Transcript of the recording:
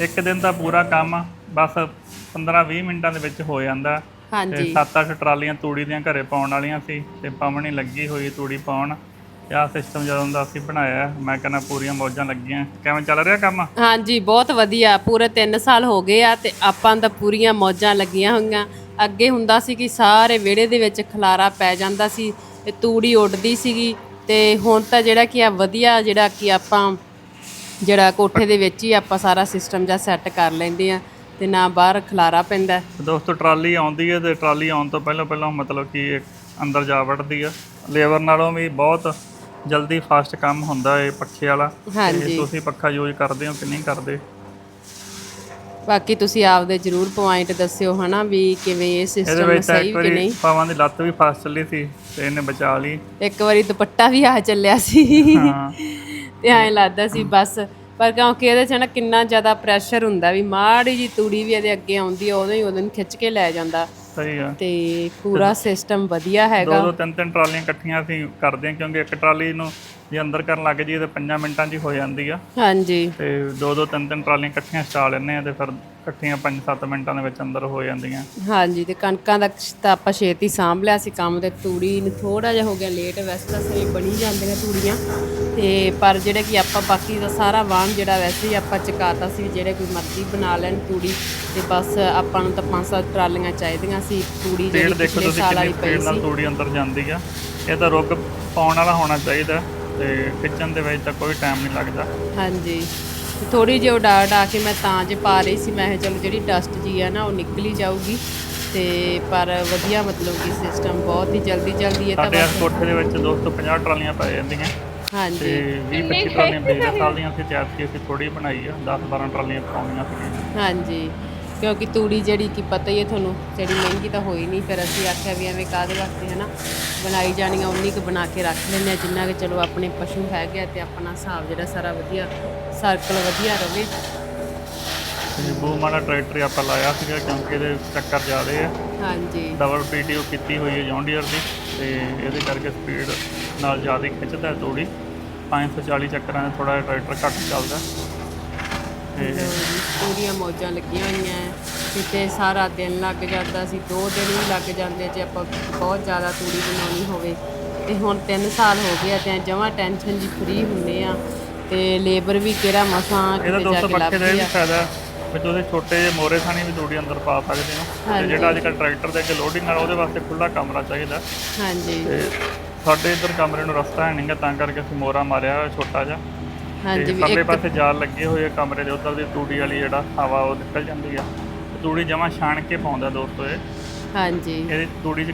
ਇੱਕ ਦਿਨ ਦਾ ਪੂਰਾ ਕੰਮ ਬਸ 15-20 ਮਿੰਟਾਂ ਦੇ ਵਿੱਚ ਹੋ ਜਾਂਦਾ। ਤੇ ਹਾਂਜੀ 7-8 ਟਰਾਲੀਆਂ ਤੂੜੀ ਦੀਆਂ ਘਰੇ ਪਾਉਣ ਵਾਲੀਆਂ ਸੀ ਤੇ ਪਵਣੀ ਲੱਗੀ ਹੋਈ ਤੂੜੀ ਪਾਉਣ। ਤੇ ਆਹ ਸਿਸਟਮ ਜਦੋਂ ਦਾ ਅਸੀਂ ਬਣਾਇਆ ਮੈਂ ਕਹਿੰਦਾ ਪੂਰੀਆਂ ਮੌਜਾਂ ਲੱਗੀਆਂ। ਕਿਵੇਂ ਚੱਲ ਰਿਹਾ ਕੰਮ? ਹਾਂਜੀ ਬਹੁਤ ਵਧੀਆ। ਪੂਰੇ 3 ਸਾਲ ਹੋ ਗਏ ਆ ਤੇ ਆਪਾਂ ਨੂੰ ਤਾਂ ਪੂਰੀਆਂ ਮੌਜਾਂ ਲੱਗੀਆਂ ਹੋਈਆਂ। ਅੱਗੇ ਹੁੰਦਾ ਸੀ ਕਿ ਸਾਰੇ ਵਿਹੜੇ ਦੇ ਵਿੱਚ ਖਲਾਰਾ ਪੈ ਜਾਂਦਾ ਸੀ ਤੇ ਤੂੜੀ ਉੱਡਦੀ ਸੀਗੀ। ਤੇ ਹੁਣ ਤਾਂ ਜਿਹੜਾ ਕਿ ਆ ਵਧੀਆ ਜਿਹੜਾ ਕਿ ਆਪਾਂ ਜਿਹੜਾ ਕੋਠੇ ਦੇ ਵਿੱਚ ਹੀ ਆਪਾਂ ਸਾਰਾ ਸਿਸਟਮ ਜਾਂ ਸੈੱਟ ਕਰ ਲੈਂਦੇ ਆ ਤੇ ਨਾ ਬਾਹਰ ਖਲਾਰਾ ਪੈਂਦਾ ਦੋਸਤੋ ਟਰਾਲੀ ਆਉਂਦੀ ਹੈ ਤੇ ਟਰਾਲੀ ਆਉਣ ਤੋਂ ਪਹਿਲਾਂ ਪਹਿਲਾਂ ਮਤਲਬ ਕਿ ਇਹ ਅੰਦਰ ਜਾ ਵੜਦੀ ਆ। ਲੇਬਰ ਨਾਲੋਂ ਵੀ ਬਹੁਤ ਜਲਦੀ ਫਾਸਟ ਕੰਮ ਹੁੰਦਾ ਹੈ ਪੱਖੇ ਵਾਲਾ। ਤੇ ਹਾਂਜੀ। ਤੁਸੀਂ ਪੱਖਾ ਯੂਜ਼ ਕਰਦੇ ਹੋ ਕਿ ਨਹੀਂ ਕਰਦੇ? ਬਾਕੀ ਤੁਸੀਂ ਆਪਦੇ ਜਰੂਰ ਪੁਆਇੰਟ ਦੱਸਿਓ ਹਨਾ ਵੀ ਕਿਵੇਂ ਇਹ ਇਹਦੇ ਸਿਸਟਮ ਵਿੱਚ ਤਾਂ ਸਹੀ ਇੱਕ ਕਿ ਵਾਰੀ ਨਹੀਂ। ਪਾਵਾਂ ਦੀ ਲੱਤ ਵੀ ਫਸ ਚੱਲੀ ਸੀ ਤੇ ਇਹਨੇ ਬਚਾ ਲਈ। ਇੱਕ ਵਾਰੀ ਦੁਪੱਟਾ ਵੀ ਆ ਚੱਲਿਆ ਸੀ। ਹਾਂ। ਤੇ ਐਂ ਲੱਗਦਾ ਸੀ ਬਸ ਪਰ ਕਿਉਂਕਿ ਇਹਦੇ 'ਚ ਨਾ ਕਿੰਨਾ ਜ਼ਿਆਦਾ ਪ੍ਰੈਸ਼ਰ ਹੁੰਦਾ ਵੀ ਮਾੜੀ ਜੀ ਤੂੜੀ ਵੀ ਇਹਦੇ ਅੱਗੇ ਆਉਂਦੀ ਆ ਉਦੋਂ ਹੀ ਉਦੋਂ ਨੂੰ ਖਿੱਚ ਕੇ ਲੈ ਜਾਂਦਾ। ਸਹੀ ਆ। ਤੇ ਪੂਰਾ ਸਿਸਟਮ ਵਧੀਆ ਦੋ ਹੈਗਾ। ਦੋ ਤਿੰਨ ਤਿੰਨ ਟਰਾਲੀਆਂ ਇਕੱਠੀਆਂ ਅਸੀਂ ਕਰਦੇ ਹਾਂ ਕਿਉਂਕਿ ਇੱਕ ਟਰਾਲੀ ਨੂੰ ਜੇ ਅੰਦਰ ਕਰਨ ਲੱਗ ਜਾਈਏ ਤੇ 5 ਮਿੰਟਾਂ 'ਚ ਹੀ ਹੋ ਜਾਂਦੀ ਆ। ਹਾਂਜੀ। ਤੇ ਦੋ ਦੋ ਤਿੰਨ ਤਿੰਨ ਟਰਾਲੀਆਂ ਇਕੱਠੀਆਂ ਸਟਾ ਲੈਂਦੇ ਆ ਤੇ ਫਿਰ ਇਕੱਠੀਆਂ 5-7 ਮਿੰਟਾਂ ਦੇ ਵਿੱਚ ਅੰਦਰ ਹੋ ਜਾਂਦੀਆਂ। ਹਾਂਜੀ ਤੇ ਕਣਕਾਂ ਦਾ ਤਾਂ ਆਪਾਂ ਛੇਤੀ ਸਾਂਭ ਲਿਆ ਸੀ ਕੰਮ ਤੇ ਤੂੜੀ ਨੂੰ ਥੋੜਾ ਜਿਹਾ ਹੋ ਗਿਆ ਲੇਟ ਵੈਸੇ ਤਾਂ ਸਹੀ ਬਣੀ ਜਾਂਦੀਆਂ ਤੂੜੀਆਂ। ਤੇ ਪਰ ਜਿਹੜੇ ਕਿ ਆਪਾਂ ਬਾਕੀ ਦਾ ਸਾਰਾ ਵਾਹਨ ਜਿਹੜਾ ਵੈਸੇ ਹੀ ਆਪਾਂ ਚਕਾਤਾ ਸੀ ਜਿਹੜੇ ਕੋਈ ਮਰਜ਼ੀ ਬਣਾ ਲੈਣ ਤੂੜੀ ਤੇ ਬਸ ਆਪਾਂ ਨੂੰ ਤਾਂ ਪੰਜ ਸੱਤ ਟਰਾਲੀਆਂ ਚਾਹੀਦੀਆਂ ਸੀ ਤੂੜੀ ਜਿਹੜੀ ਦੇਖੋ ਪਿਛਲੇ ਤੁਸੀਂ ਸਾਲ ਕਿੰਨੀ ਵਾਲੀ ਪਈ ਨਾਲ ਸੀ। ਤੂੜੀ ਅੰਦਰ ਜਾਂਦੀ ਆ। ਇਹ ਤਾਂ ਰੁੱਗ ਪਾਉਣ ਵਾਲਾ ਹੋਣਾ ਚਾਹੀਦਾ ਤੇ ਖਿੱਚਣ ਦੇ ਵਿੱਚ ਤਾਂ ਕੋਈ ਟਾਈਮ ਨਹੀਂ ਲੱਗਦਾ। ਹਾਂਜੀ। ਥੋੜੀ ਜਿਹੀ ਉਡਾ ਉਡਾ ਕੇ ਮੈਂ ਤਾਂ ਜੇ ਪਾ ਰਹੀ ਸੀ ਮੈਂ ਕਿਹਾ ਚਲੋ ਜਿਹੜੀ ਡਸਟ ਜੀ ਆ ਨਾ ਉਹ ਨਿਕਲ ਜਾਊਗੀ। ਤੇ ਪਰ ਵਧੀਆ ਮਤਲਬ ਕਿ ਸਿਸਟਮ ਬਹੁਤ ਹੀ ਜਲਦੀ ਜਲਦੀ ਇਹ ਤਾਂ ਸਾਡੇ ਇਸ ਬਸ ਕੋਠੇ ਦੇ ਵਿੱਚ 250 ਟਰਾਲੀਆਂ ਪੈ ਜਾਂਦੀਆਂ। ਤੇ ਹਾਂਜੀ 20 25 ਟਰਾਲੀਆਂ ਪਿਛਲੇ ਸਾਲ ਦੀਆਂ ਸੀ ਤੇ ਐਤਕੀ ਅਸੀਂ ਥੋੜੀ ਬਣਾਈ ਆ 10 12 ਟਰਾਲੀਆਂ ਪਾਉਣੀਆਂ ਸੀਗੀਆਂ। ਹਾਂਜੀ। ਕਿਉਂਕਿ ਤੂੜੀ ਜਿਹੜੀ ਕੀ ਪਤਾ ਹੀ ਹੈ ਤੁਹਾਨੂੰ ਜਿਹੜੀ ਮਹਿੰਗੀ ਤਾਂ ਹੋਈ ਨਹੀਂ ਫਿਰ ਅਸੀਂ ਆਖਿਆ ਵੀ ਐਵੇਂ ਕਾਹਦੇ ਵਾਸਤੇ ਹੈ ਨਾ ਬਣਾਈ ਜਾਣੀਆਂ ਉਨੀ ਕੁ ਬਣਾ ਕੇ ਰੱਖ ਲੈਂਦੇ ਆ ਜਿੰਨਾ ਕਿ ਚਲੋ ਆਪਣੇ ਪਸ਼ੂ ਹੈਗੇ ਆ ਤੇ ਆਪਣਾ ਹਿਸਾਬ ਜਿਹੜਾ ਸਾਰਾ ਵਧੀਆ ਸਰਕਲ ਵਧੀਆ ਰਵੇ। ਤੇ ਬੂਮਾਂ ਦਾ ਟਰੈਕਟਰ ਆਪਾਂ ਲਾਇਆ ਸੀਗਾ ਕਿਉਂਕਿ ਇਹਦੇ ਚੱਕਰ ਜ਼ਿਆਦੇ ਆ। ਹਾਂਜੀ। ਡਬਲ ਪੀਟੀਓ ਕੀਤੀ ਹੋਈ ਹੈ ਜੌਂਡੀਅਰ ਦੀ ਤੇ ਇਹਦੇ ਕਰਕੇ ਸਪੀਡ ਨਾਲ ਜ਼ਿਆਦਾ ਖਿੱਚਦਾ ਤੂੜੀ। 540 ਚੱਕਰਾਂ ਦਾ ਥੋੜਾ ਜਿਹਾ ਟਰੈਕਟਰ ਘੱਟ ਚੱਲਦਾ। ਪੂਰੀਆਂ ਮੌਜਾਂ ਲੱਗੀਆਂ ਹੋਈਆਂ। ਹੈ। ਕਿਤੇ ਸਾਰਾ ਦਿਨ ਲੱਗ ਜਾਂਦਾ ਸੀ। ਦੋ ਦਿਨ ਵੀ ਲੱਗ ਜਾਂਦੇ ਜੇ ਆਪਾਂ ਬਹੁਤ ਜ਼ਿਆਦਾ ਤੂੜੀ ਬਣਾਉਣੀ ਹੋਵੇ। ਤੇ ਹੁਣ 3 ਸਾਲ ਹੋ ਗਏ ਆ ਤੇ ਜਮਾ ਟੈਨਸ਼ਨ ਜੀ ਫ੍ਰੀ ਹੁੰਦੇ ਆ। ਤੇ ਲੇਬਰ ਵੀ ਕਿਹੜਾ ਮਸਾਂ ਇਹਦਾ ਕਿਤੇ ਜਾ ਦੋਸਤੋ ਕੇ ਪੱਖੇ ਦਾ ਇਹ ਲੱਭਦੀ ਵੀ ਆ ਫਾਇਦਾ ਵੀ ਤੁਸੀਂ ਛੋਟੇ ਜਿਹੇ ਮੋਰੇ ਥਾਣੀ ਵੀ ਤੂੜੀ ਅੰਦਰ ਪਾ ਸਕਦੇ ਹੋ। ਤੇ ਹਾਂਜੀ। ਜਿਹੜਾ ਅੱਜ ਕੱਲ੍ਹ ਟਰੈਕਟਰ ਦੇ ਅੱਗੇ ਲੋਡਿੰਗ ਨਾਲ ਉਹਦੇ ਵਾਸਤੇ ਖੁੱਲਾ ਕਮਰਾ ਚਾਹੀਦਾ। ਹਾਂਜੀ। ਤੇ ਸਾਡੇ ਇੱਧਰ ਕਮਰੇ ਨੂੰ ਰਸਤਾ ਹੈ ਨਹੀਂਗਾ ਤਾਂ ਕਰਕੇ ਅਸੀਂ ਮੋਰਾ ਮਾਰਿਆ ਹੋਇਆ ਛੋਟਾ ਜਿਹਾ। ਹਾਂਜੀ ਵੀ ਇੱਕ ਪਾਸੇ ਜਾਲ ਲੱਗੇ ਹੋਏ ਆ ਕਮਰੇ ਦੇ ਉੱਧਰ ਦੀ ਤੂੜੀ ਵਾਲੀ ਜਿਹੜਾ ਹਵਾ ਉਹ ਨਿਕਲ ਜਾਂਦੀ ਆ। ਤੂੜੀ ਜਮਾ ਛਾਣ ਕੇ ਪਾਉਂਦਾ ਦੋਸਤੋ ਇਹ। ਹਾਂਜੀ। ਇਹਦੀ ਤੂੜੀ 'ਚ